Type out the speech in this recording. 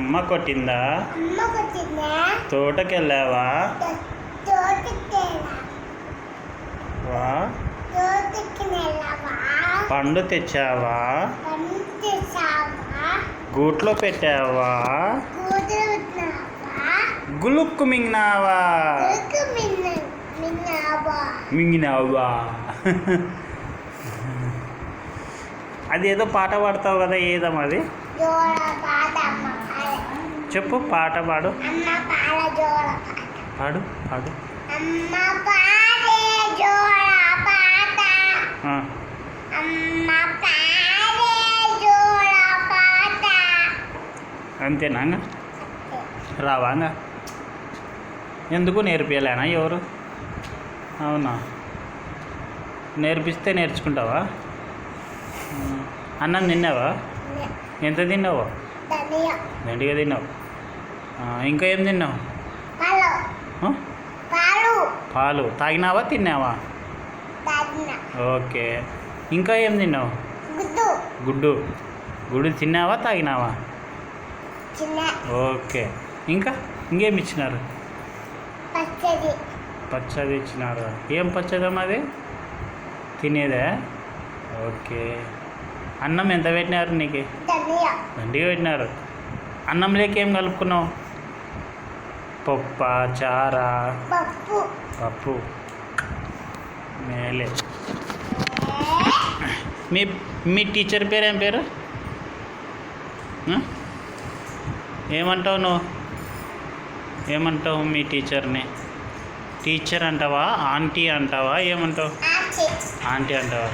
అమ్మ కొట్టిందా? తోటకెళ్ళావా? పండు తెచ్చావా? గూట్లో పెట్టావా? గులుక్కు మింగినావా? మింగినావా? అదేదో పాట పాడతావు కదా ఏదమ్మా అది? చెప్పు పాట పాడు. పాడు పాడు అంతేనా ఇంగ? రావా ఇంగ? ఎందుకు నేర్పియలేనా ఎవరు? అవునా? నేర్పిస్తే నేర్చుకుంటావా. అన్నం తిన్నావా? ఎంత తిన్నావు? దండిగా తిన్నావు. ఇంకా ఏం తిన్నావు? పాలు. తాగినావా తిన్నావా? ఓకే. ఇంకా ఏం తిన్నావు? గుడ్డు. గుడ్డు. తిన్నావా తాగినావా? ఓకే. ఇంకా? ఇంకేం ఇచ్చినారు? పచ్చడి. పచ్చడి ఇచ్చినారు. ఏం పచ్చదమ్మా అది? తినేదే? ఓకే. అన్నం ఎంత పెట్టినారు నీకు? దండిగా పెట్టినారు. అన్నంలోకి ఏం కలుపుకున్నావు? పప్ప చారా పప్పు. పప్పు. మేలే. మీ మీ టీచర్ పేరు ఏం పేరు? ఏమంటావు నువ్వు? ఏమంటావు మీ టీచర్ని? టీచర్ అంటావా? ఆంటీ అంటావా? ఏమంటావు? ఆంటీ అంటావా?